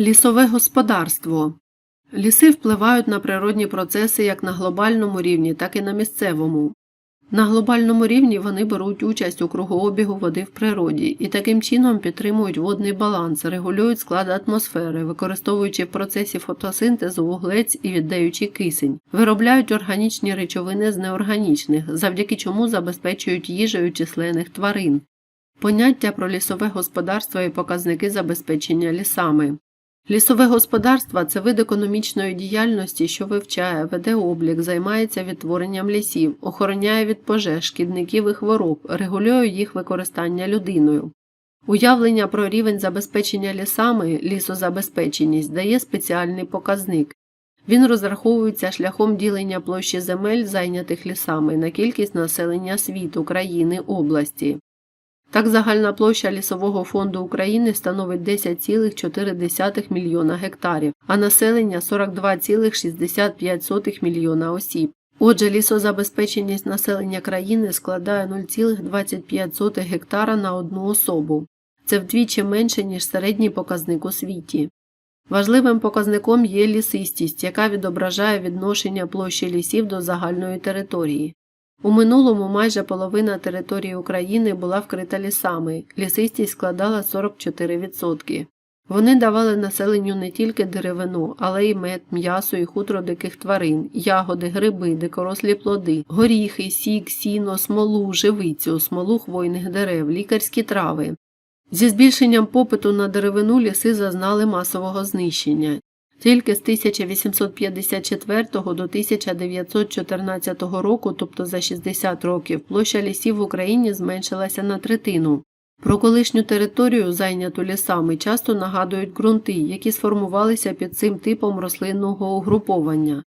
Лісове господарство. Ліси впливають на природні процеси як на глобальному рівні, так і на місцевому. На глобальному рівні вони беруть участь у кругообігу води в природі і таким чином підтримують водний баланс, регулюють склад атмосфери, використовуючи в процесі фотосинтезу вуглець і віддаючи кисень, виробляють органічні речовини з неорганічних, завдяки чому забезпечують їжею численних тварин. Поняття про лісове господарство і показники забезпечення лісами. Лісове господарство це вид економічної діяльності, що вивчає, веде облік, займається відтворенням лісів, охороняє від пожеж, шкідників і хвороб, регулює їх використання людиною. Уявлення про рівень забезпечення лісами, лісозабезпеченість дає спеціальний показник. Він розраховується шляхом ділення площі земель, зайнятих лісами, на кількість населення світу, країни, області. Так загальна площа лісового фонду України становить 10,4 мільйона гектарів, а населення 42,65 мільйона осіб. Отже, лісозабезпеченість населення країни складає 0,25 гектара на одну особу. Це вдвічі менше, ніж середній показник у світі. Важливим показником є лісистість, яка відображає відношення площі лісів до загальної території. У минулому майже половина території України була вкрита лісами, лісистість складала 44%. Вони давали населенню не тільки деревину, але й мед, м'ясо і хутро диких тварин, ягоди, гриби, дикорослі плоди, горіхи, сік, сіно, смолу, живицю, смолу хвойних дерев, лікарські трави. Зі збільшенням попиту на деревину ліси зазнали масового знищення. Тільки з 1854 до 1914 року, тобто за 60 років, площа лісів в Україні зменшилася на третину. Про колишню територію, зайняту лісами, часто нагадують ґрунти, які сформувалися під цим типом рослинного угруповання.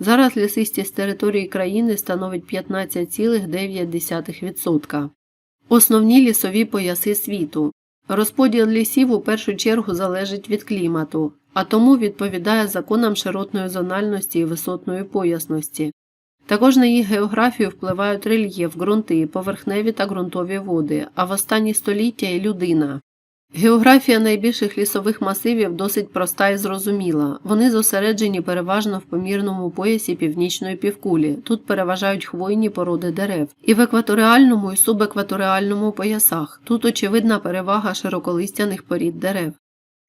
Зараз лісистість території країни становить 15,9%. Основні лісові пояси світу. Розподіл лісів у першу чергу залежить від клімату, а тому відповідає законам широтної зональності і висотної поясності. Також на їх географію впливають рельєф, ґрунти, поверхневі та ґрунтові води, а в останні століття і людина. Географія найбільших лісових масивів досить проста і зрозуміла. Вони зосереджені переважно в помірному поясі північної півкулі. Тут переважають хвойні породи дерев, і в екваторіальному і субекваторіальному поясах. Тут очевидна перевага широколистяних порід дерев.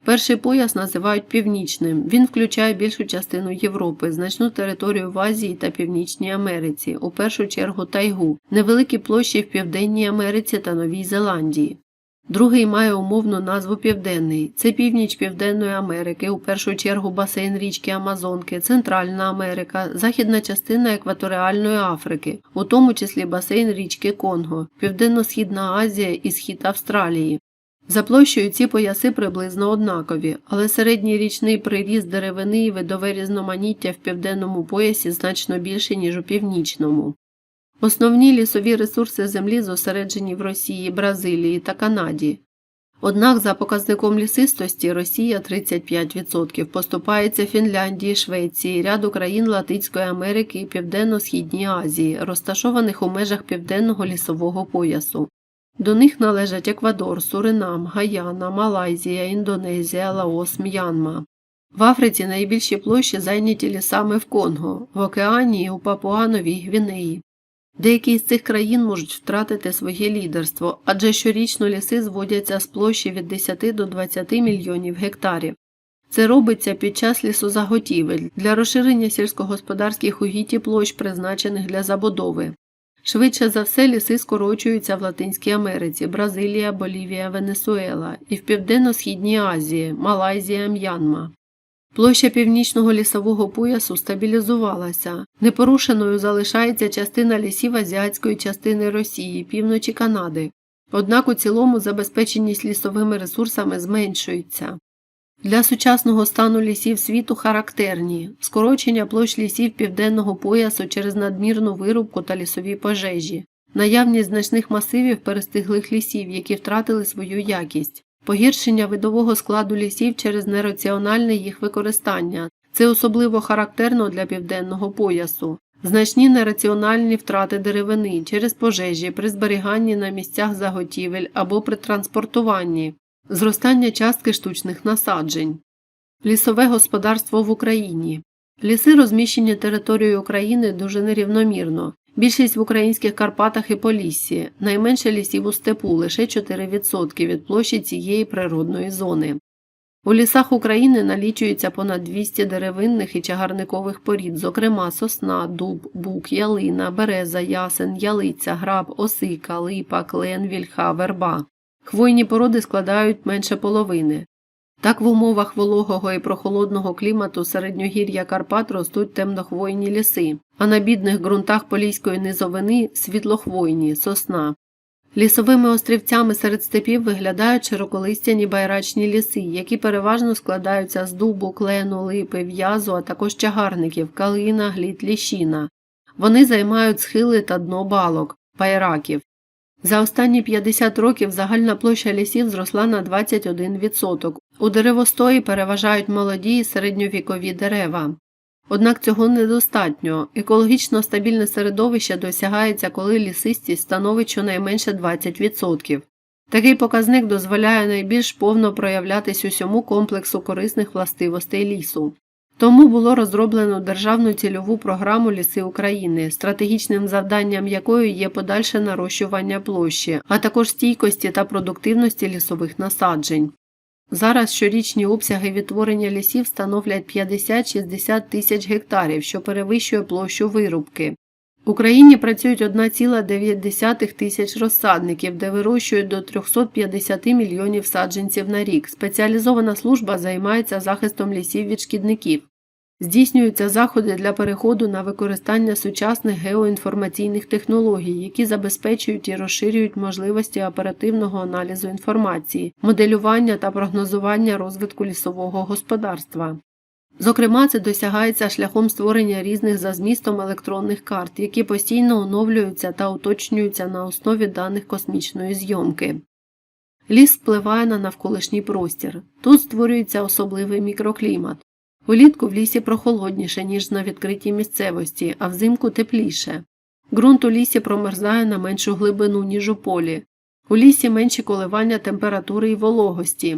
Перший пояс називають північним. Він включає більшу частину Європи, значну територію в Азії та Північній Америці, у першу чергу тайгу, невеликі площі в Південній Америці та Новій Зеландії. Другий має умовну назву Південний. Це північ Південної Америки, у першу чергу басейн річки Амазонки, Центральна Америка, західна частина екваторіальної Африки, у тому числі басейн річки Конго, Південно-Східна Азія і Схід Австралії. За площею ці пояси приблизно однакові, але середній річний приріст деревини і видове різноманіття в південному поясі значно більше, ніж у північному. Основні лісові ресурси землі зосереджені в Росії, Бразилії та Канаді. Однак за показником лісистості Росія 35%, поступається Фінляндії, Швеції, ряду країн Латинської Америки і Південно-Східній Азії, розташованих у межах південного лісового поясу. До них належать Еквадор, Суринам, Гаяна, Малайзія, Індонезія, Лаос, М'янма. В Африці найбільші площі зайняті лісами в Конго, в Океанії у Папуановій Гвінеї. Деякі з цих країн можуть втратити своє лідерство, адже щорічно ліси зводяться з площі від 10 до 20 мільйонів гектарів. Це робиться під час лісозаготівель для розширення сільськогосподарських угідь і площ, призначених для забудови. Швидше за все ліси скорочуються в Латинській Америці, Бразилія, Болівія, Венесуела і в Південно-Східній Азії, Малайзія, М'янма. Площа північного лісового поясу стабілізувалася. Непорушеною залишається частина лісів азіатської частини Росії, півночі Канади. Однак у цілому забезпеченість лісовими ресурсами зменшується. Для сучасного стану лісів світу характерні скорочення площ лісів південного поясу через надмірну вирубку та лісові пожежі, наявність значних масивів перестиглих лісів, які втратили свою якість, погіршення видового складу лісів через нераціональне їх використання. Це особливо характерно для південного поясу, значні нераціональні втрати деревини через пожежі при зберіганні на місцях заготівель або при транспортуванні, зростання частки штучних насаджень. Лісове господарство в Україні. Ліси розміщені територією України дуже нерівномірно. Більшість в українських Карпатах і Поліссі, найменше лісів у степу лише 4% від площі цієї природної зони. У лісах України налічується понад 200 деревинних і чагарникових порід, зокрема сосна, дуб, бук, ялина, береза, ясен, ялиця, граб, осика, липа, клен, вільха, верба. Хвойні породи складають менше половини. Так в умовах вологого і прохолодного клімату середньогір'я Карпат ростуть темнохвойні ліси, а на бідних ґрунтах Поліської низовини світлохвойні сосна. Лісовими острівцями серед степів виглядають широколистяні байрачні ліси, які переважно складаються з дубу, клену, липи, в'язу, а також чагарників, калина, глід, ліщина. Вони займають схили та дно балок, байраків. За останні 50 років загальна площа лісів зросла на 21%. У деревостої переважають молоді і середньовікові дерева. Однак цього недостатньо. Екологічно стабільне середовище досягається, коли лісистість становить щонайменше 20%. Такий показник дозволяє найбільш повно проявлятись усьому комплексу корисних властивостей лісу. Тому було розроблено державну цільову програму Ліси України, стратегічним завданням якої є подальше нарощування площі, а також стійкості та продуктивності лісових насаджень. Зараз щорічні обсяги відтворення лісів становлять 50-60 тисяч гектарів, що перевищує площу вирубки. Україні працюють 1,9 тисяч розсадників, де вирощують до 350 мільйонів саджанців на рік. Спеціалізована служба займається захистом лісів від шкідників. Здійснюються заходи для переходу на використання сучасних геоінформаційних технологій, які забезпечують і розширюють можливості оперативного аналізу інформації, моделювання та прогнозування розвитку лісового господарства. Зокрема, це досягається шляхом створення різних за змістом електронних карт, які постійно оновлюються та уточнюються на основі даних космічної зйомки. Ліс впливає на навколишній простір. Тут створюється особливий мікроклімат. Улітку в лісі прохолодніше, ніж на відкритій місцевості, а взимку тепліше. Ґрунт у лісі промерзає на меншу глибину, ніж у полі. У лісі менші коливання температури і вологості.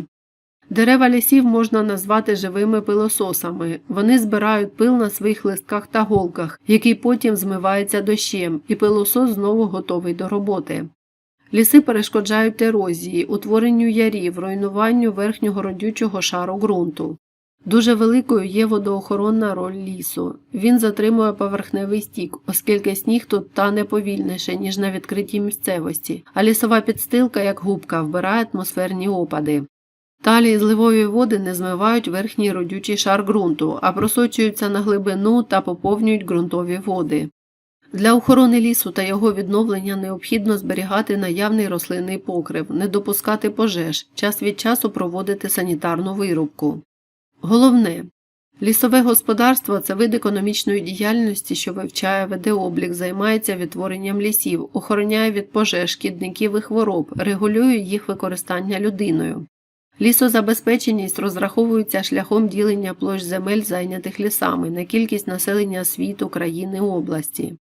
Дерева лісів можна назвати живими пилососами. Вони збирають пил на своїх листках та голках, який потім змивається дощем, і пилосос знову готовий до роботи. Ліси перешкоджають ерозії, утворенню ярів, руйнуванню верхнього родючого шару ґрунту. Дуже великою є водоохоронна роль лісу. Він затримує поверхневий стік, оскільки сніг тут тане повільніше, ніж на відкритій місцевості, а лісова підстилка, як губка, вбирає атмосферні опади. Талії зливові води не змивають верхній родючий шар ґрунту, а просочуються на глибину та поповнюють ґрунтові води. Для охорони лісу та його відновлення необхідно зберігати наявний рослинний покрив, не допускати пожеж, час від часу проводити санітарну вирубку. Головне лісове господарство це вид економічної діяльності, що вивчає, веде облік, займається відтворенням лісів, охороняє від пожеж, шкідників і хвороб, регулює їх використання людиною. Лісозабезпеченість розраховується шляхом ділення площ земель, зайнятих лісами, на кількість населення світу, країни, області.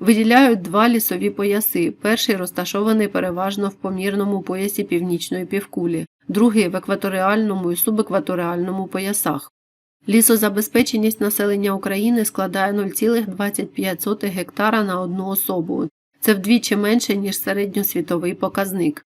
Виділяють два лісові пояси. Перший розташований переважно в помірному поясі північної півкулі, другий в екваторіальному і субекваторіальному поясах. Лісозабезпеченість населення України складає 0,25 гектара на одну особу. Це вдвічі менше, ніж середньосвітовий показник.